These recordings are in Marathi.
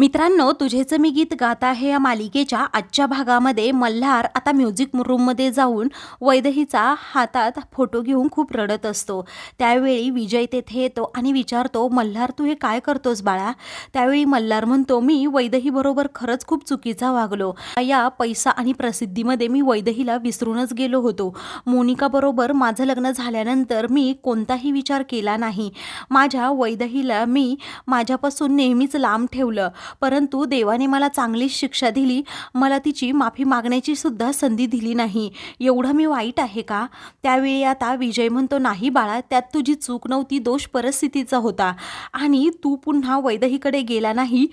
मित्रांनो तुझेच मी गीत गात आहे या मालिकेच्या आजच्या भागामध्ये मल्हार आता म्युझिक रूममध्ये जाऊन वैदहीचा हातात फोटो घेऊन खूप रडत असतो. त्यावेळी विजय तेथे येतो आणि विचारतो मल्हार तू हे काय करतोस बाळा? त्यावेळी मल्हार म्हणतो मी वैदहीबरोबर खरंच खूप चुकीचा वागलो. या पैसा आणि प्रसिद्धीमध्ये मी वैदहीला विसरूनच गेलो होतो. मोनिकाबरोबर माझं लग्न झाल्यानंतर मी कोणताही विचार केला नाही. माझ्या वैदहीला मी माझ्यापासून नेहमीच लांब ठेवलं. परंतु देवाने मला चांगलीच शिक्षा दिली मला तिची माफी मागण्याची सुद्धा संधी दिली नाही. एवढं मी वाईट आहे का? त्यावेळी आता विजय म्हणतो नाही बाळा त्यात तुझी चूक नव्हती दोष परिस्थितीचा होता. आणि तू पुन्हा वैदहीकडे गेला नाही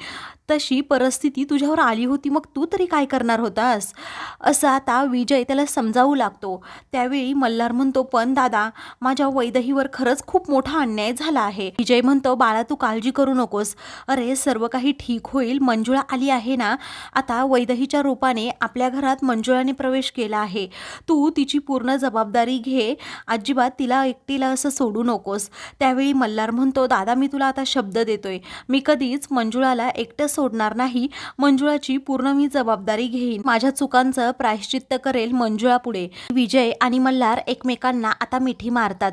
तशी परिस्थिती तुझ्यावर आली होती मग तू तरी काय करणार होतास? असं आता विजय त्याला समजावू लागतो. त्यावेळी मल्हार म्हणतो पण दादा माझ्या वैदहीवर खरंच खूप मोठा अन्याय झाला आहे. विजय म्हणतो बाळा तू काळजी करू नकोस. अरे सर्व काही ठीक होईल. मंजुळा आली आहे ना आता वैदहीच्या रूपाने आपल्या घरात मंजुळाने प्रवेश केला आहे. तू तिची पूर्ण जबाबदारी घे. अजिबात तिला एकटीला असं सोडू नकोस. त्यावेळी मल्हार म्हणतो दादा मी तुला आता शब्द देतोय. मी कधीच मंजुळाला एकटं सोडणार नाही मंजुळाची पूर्ण मी जबाबदारी घेईन. माझ्या चुकांचं प्रायश्चित्त करेल मंजुळा पुढे विजय आणि मल्हार एकमेकांना आता मिठी मारतात.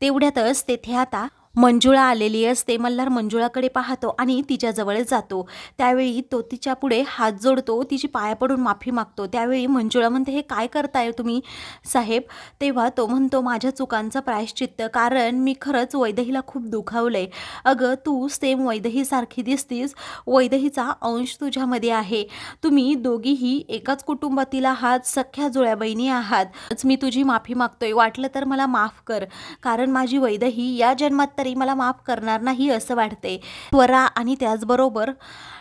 तेवढ्यातच तेथे आता मंजुळा आलेली असते मल्हार मंजुळाकडे पाहतो आणि तिच्याजवळ जातो. त्यावेळी तो तिच्या पुढे हात जोडतो तिची पाया पडून माफी मागतो. त्यावेळी मंजुळा म्हणते हे काय करताय तुम्ही साहेब? तेव्हा तो म्हणतो माझ्या चुकांचं प्रायश्चित्त कारण मी खरंच वैदहीला खूप दुखावलं आहे अगं तू सेम वैदहीसारखी दिसतीस. वैदहीचा अंश तुझ्यामध्ये आहे. तुम्ही दोघीही एकाच कुटुंबातील आहात सख्या जुळ्या बहिणी आहात. मी तुझी माफी मागतोय. वाटलं तर मला माफ कर. कारण माझी वैदही या जन्मात तरी मला माफ करणार नाही असं वाटते. त्वरा आणि त्याचबरोबर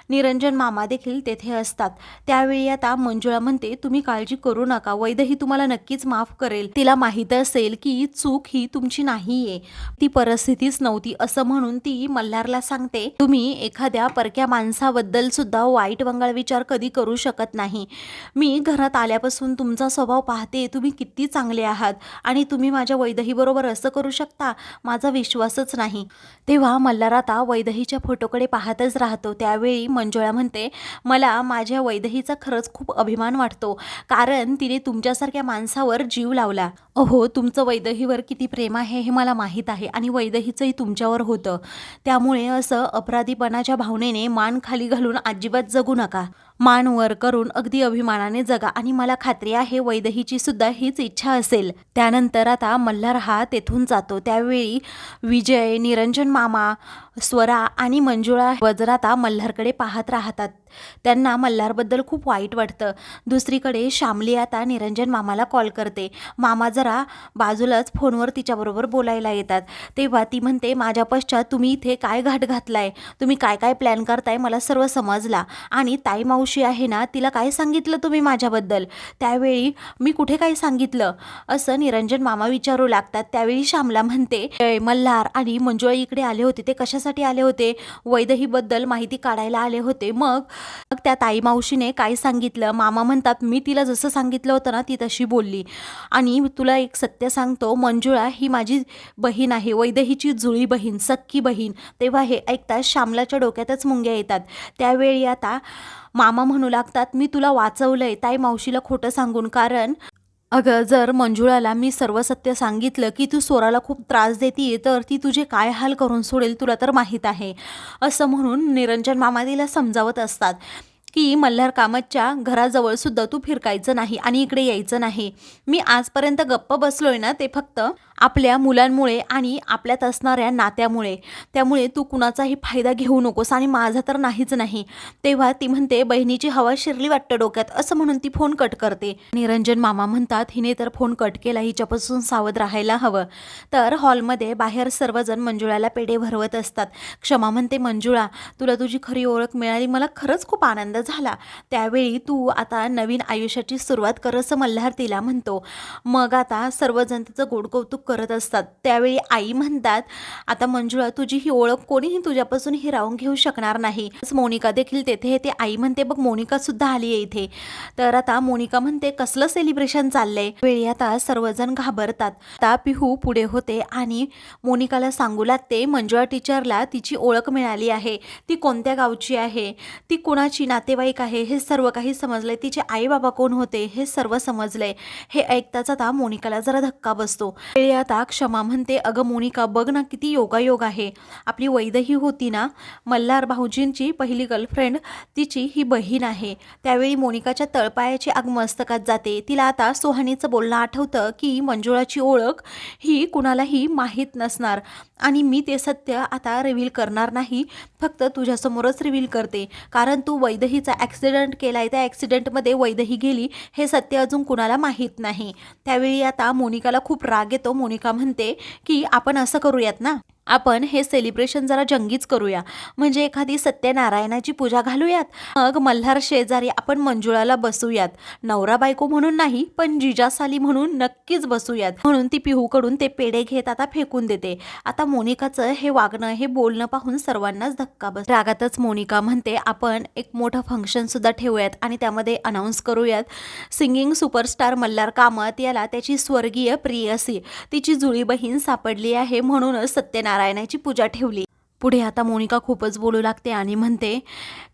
निरंजन मामा देखील तेथे असतात. त्यावेळी आता मंजुळा म्हणते तुम्ही काळजी करू नका. वैदही तुम्हाला नक्कीच माफ करेल. तिला माहीत असेल की चूक ही तुमची नाहीये. ती परिस्थितीच नव्हती असं म्हणून ती मल्हारला सांगते तुम्ही एखाद्या परक्या माणसाबद्दल सुद्धा वाईट वंगाळ विचार कधी करू शकत नाही. मी घरात आल्यापासून तुमचा स्वभाव पाहते तुम्ही किती चांगले आहात आणि तुम्ही माझ्या वैदहीबरोबर असं करू शकता? माझा विश्वासच नाही. तेव्हा मल्हार आता वैदहीच्या फोटोकडे पाहतच राहतो. त्यावेळी मंजुळा म्हणते मला माझ्या वैदहीचा खरंच खूप अभिमान वाटतो कारण तिने तुमच्यासारख्या माणसावर जीव लावला. अहो तुमचं वैदहीवर किती प्रेम आहे हे मला माहीत आहे आणि वैदहीचंही तुमच्यावर होतं. त्यामुळे असं अपराधीपणाच्या भावनेने मान खाली घालून अजिबात जगू नका. मान वर करून अगदी अभिमानाने जगा. आणि मला खात्री आहे वैदहीची सुद्धा हीच इच्छा असेल. त्यानंतर आता मल्हार हा तेथून जातो. त्यावेळी विजय निरंजन मामा स्वरा आणि मंजुळा वज्राता मल्हारकडे पाहत राहतात. त्यांना मल्हारबद्दल खूप वाईट वाटतं. दुसरीकडे श्यामली आता निरंजन मामाला कॉल करते. मामा जरा बाजूलाच फोनवर तिच्याबरोबर बोलायला येतात. तेव्हा ती म्हणते माझ्या पश्चात तुम्ही इथे काय घाट घातलाय? तुम्ही काय काय प्लॅन करताय? मला सर्व समजला. आणि ताई मावशी आहे ना तिला काय सांगितलं तुम्ही माझ्याबद्दल? त्यावेळी मी कुठे काय सांगितलं? असं निरंजन मामा विचारू लागतात. त्यावेळी श्यामला म्हणते मल्हार आणि मंजुळा इकडे आले होते. ते कशासाठी आले होते? वैदहीबद्दल माहिती काढायला आले होते. मग मग त्या ताई मावशीने काय सांगितलं? मामा म्हणतात मी तिला जसं सांगितलं होतं ना ती तशी बोलली. आणि तुला एक सत्य सांगतो. मंजुळा ही माझी बहीण आहे. वैदहीची जुळी बहीण सक्की बहीण. तेव्हा हे ऐकताच श्यामलाच्या डोक्यातच मुंग्या येतात. त्यावेळी आता मामा म्हणू लागतात मी तुला वाचवलंय ताई मावशीला खोटं सांगून. कारण अगं जर मंजुळाला मी सर्व सत्य सांगितलं की तू स्वराला खूप त्रास देते तर ती तुझे काय हाल करून सोडेल तुला तर माहीत आहे. असं म्हणून निरंजन मामा तिला समजावत असतात की मल्हार कामतच्या घराजवळ सुद्धा तू फिरकायचं नाही आणि इकडे यायचं नाही. मी आजपर्यंत गप्प बसलोय ना ते फक्त आपल्या मुलांमुळे आणि आपल्यात असणाऱ्या नात्यामुळे. त्यामुळे तू कुणाचाही फायदा घेऊ नकोस आणि माझा तर नाहीच नाही. तेव्हा ती म्हणते बहिणीची हवा शिरली वाटतं डोक्यात असं म्हणून ती फोन कट करते. निरंजन मामा म्हणतात हिने तर फोन कट केला हिच्यापासून सावध राहायला हवं. तर हॉलमध्ये बाहेर सर्वजण मंजुळाला पेढे भरवत असतात. क्षमा म्हणते मंजुळा तुला तुझी खरी ओळख मिळाली मला खरंच खूप आनंद झाला. त्यावेळी तू आता नवीन आयुष्याची सुरुवात कर असं मल्हार तिला म्हणतो. मग आता सर्वजण तिचं गोड कौतुक करत असतात. त्यावेळी आई म्हणतात आता मंजुळा तुझी ही ओळख कोणीही तुझ्यापासून हिरावून घेऊ शकणार नाही. मोनिका देखील तेथे येते. आई म्हणते बघ मोनिका सुद्धा आली आहे इथे. तर आता मोनिका म्हणते कसलं सेलिब्रेशन चाललंय? वेळी आता सर्वजण घाबरतात. आता पिहू पुढे होते आणि मोनिकाला सांगू लागते मंजुळा टीचरला तिची ओळख मिळाली आहे. ती कोणत्या गावची आहे? ती कुणाची नातेवाईक आहे? हे सर्व काही समजलंय. तिचे आई बाबा कोण होते? हे सर्व समजलंय. हे ऐकताच आता मोनिकाला जरा धक्का बसतो. वेळी आता क्षमा म्हणते. अगं मोनिका बघ ना किती योगायोग आहे. आपली वैदही होती ना. मल्हार भाऊजींची पहिली गर्लफ्रेंड तिची ही बहीण आहे. त्यावेळी मोनिकाच्या तळपायाची आग मस्तकात जाते. तिला आता सोहानीचं बोलणं आठवतं की मंजुळाची ओळख ही कुणालाही माहीत नसणार. आणि मी ते सत्य आता रिव्हील करणार नाही. फक्त तुझ्यासमोरच रिव्हील करते. कारण तू वैदहीचा ॲक्सिडेंट केलाय. त्या ॲक्सिडेंटमध्ये वैदही गेली. हे सत्य अजून कुणाला माहीत नाही. त्यावेळी आता मोनिकाला खूप राग येतो. मोनिका म्हणते की आपण असं करूयात ना? आपण हे सेलिब्रेशन जरा जंगीच करूया. म्हणजे एखादी सत्यनारायणाची पूजा घालूयात मग मल्हार शेजारी आपण मंजुळाला बसूयात. नवरा बायको म्हणून नाही पण जिजासाली म्हणून नक्कीच बसूयात. म्हणून ती पिहूकडून ते पेढे घेत आता फेकून देते. आता मोनिकाचं हे वागणं हे बोलणं पाहून सर्वांनाच धक्का बस रागातच मोनिका म्हणते आपण एक मोठं फंक्शन सुद्धा ठेवूयात आणि त्यामध्ये अनाऊन्स करूयात. सिंगिंग सुपरस्टार मल्हार कामत याला त्याची स्वर्गीय प्रियसी तिची जुळी बहीण सापडली आहे म्हणूनच नारायणाची पूजा ठेवली. पुढे आता मोनिका खूपच बोलू लागते आणि म्हणते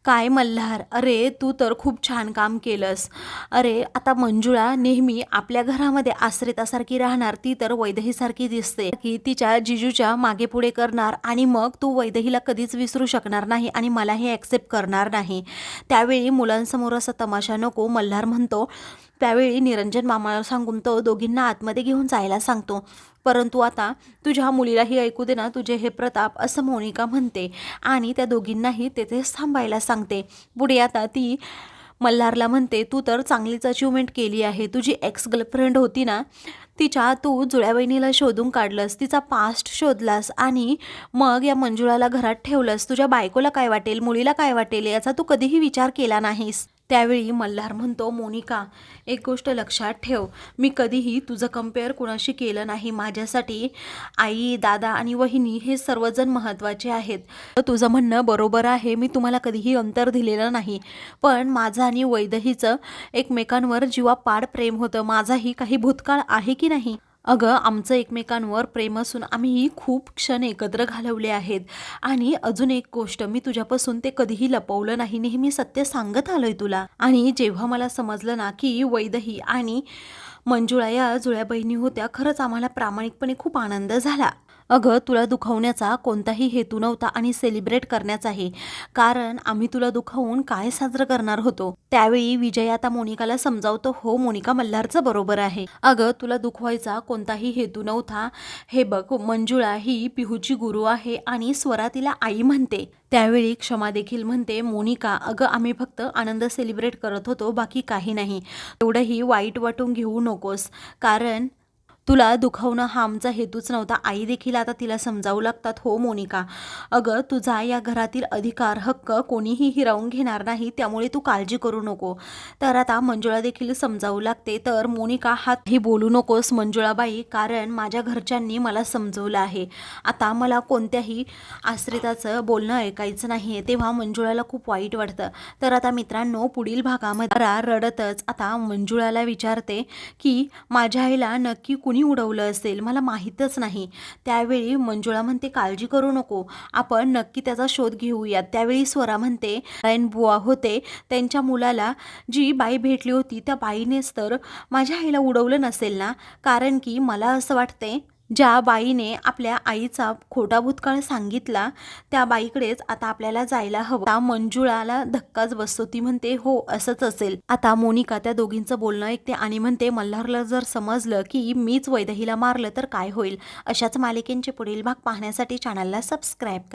काय मल्हार अरे तू तर खूप छान काम केलंस. अरे आता मंजुळा नेहमी आपल्या घरामध्ये आश्रितासारखी राहणार ती तर वैदहीसारखी दिसते. की तिच्या जिजूच्या मागे पुढे करणार आणि मग तू वैदहीला कधीच विसरू शकणार नाही आणि मला हे ॲक्सेप्ट करणार नाही. त्यावेळी मुलांसमोर असा तमाशा नको मल्हार म्हणतो त्यावेळी निरंजन मामाला सांगून तो दोघींना आतमध्ये घेऊन जायला सांगतो. परंतु आता तुझ्या मुलीलाही ऐकू दे ना तुझे हे प्रताप असं मोनिका म्हणते आणि त्या दोघींनाही तेथेच थांबायला सांगते. पुढे आता ती मल्हारला म्हणते तू तर चांगलीच अचिव्हमेंट केली आहे. तुझी एक्स गर्लफ्रेंड होती ना तिच्या तू जुळ्या बहिणीला शोधून काढलंस तिचा पास्ट शोधलास आणि मग या मंजुळाला घरात ठेवलंस. तुझ्या बायकोला काय वाटेल मुलीला काय वाटेल याचा तू कधीही विचार केला नाहीस. त्यावेळी मल्हार म्हणतो मोनिका एक गोष्ट लक्षात ठेव. मी कधीही तुझं कंपेअर कुणाशी केलं नाही. माझ्यासाठी आई दादा आणि वहिनी हे सर्वजण महत्त्वाचे आहेत. तुझं म्हणणं बरोबर आहे. मी तुम्हाला कधीही अंतर दिलेलं नाही. पण माझं आणि वैदहीचं एकमेकांवर जीवापाड प्रेम होतं. माझाही काही भूतकाळ आहे की नाही? अगं आमचं एकमेकांवर प्रेम असून आम्हीही खूप क्षण एकत्र घालवले आहेत. आणि अजून एक गोष्ट मी तुझ्यापासून ते कधीही लपवलं नाही नेहमी सत्य सांगत आलोय तुला. आणि जेव्हा मला समजलं ना की वैदही आणि मंजुळा या जुळ्या बहिणी होत्या खरंच आम्हाला प्रामाणिकपणे खूप आनंद झाला. अगं तुला दुखावण्याचा कोणताही हेतू नव्हता आणि सेलिब्रेट करण्याचाही. कारण आम्ही तुला दुखावून काय साजरं करणार होतो? त्यावेळी विजय आता मोनिकाला समजावतो हो मोनिका मल्हारचं बरोबर आहे. अगं तुला दुखवायचा कोणताही हेतू नव्हता. हे बघ मंजुळा ही पिहूची गुरु आहे आणि स्वरा तिला आई म्हणते. त्यावेळी क्षमा देखील म्हणते मोनिका अगं आम्ही फक्त आनंद सेलिब्रेट करत होतो बाकी काही नाही. एवढंही वाईट वाटून घेऊ नकोस. कारण तुला दुखावणं हा आमचा हेतूच नव्हता. आई देखील आता तिला समजावू लागतात. हो मोनिका. अगं तुझा या घरातील अधिकार हक्क कोणीही हिरावून घेणार नाही त्यामुळे तू काळजी करू नको. तर आता मंजुळा देखील समजावू लागते. तर मोनिका हातही बोलू नकोस मंजुळाबाई कारण माझ्या घरच्यांनी मला समजवलं आहे. आता मला कोणत्याही आश्रिताचं बोलणं ऐकायचं नाही आहे तेव्हा मंजुळाला खूप वाईट वाटतं. तर आता मित्रांनो पुढील भागामध्ये रडतच आता मंजुळाला विचारते की माझ्या आईला नक्की कुणी उडवलं असेल मला माहीतच नाही. त्यावेळी मंजुळा म्हणते काळजी करू नको. आपण नक्की त्याचा शोध घेऊयात. त्यावेळी स्वरा म्हणते नारायण बुवा होते. त्यांच्या मुलाला जी बाई भेटली होती त्या बाईनेच तर माझ्या आईला उडवलं नसेल ना? कारण की मला असं वाटते ज्या बाईने आपल्या आईचा खोटा भूतकाळ सांगितला त्या बाईकडेच आता आपल्याला जायला हवं. मंजुळाला धक्काच बसतो. ती म्हणते हो असंच असेल. आता मोनिका त्या दोघींचं बोलणं ऐकते आणि म्हणते मल्हारला जर समजलं की मीच वैदहीला मारलं तर काय होईल? अशाच मालिकेंचे पुढील भाग पाहण्यासाठी चॅनलला सबस्क्राईब करा.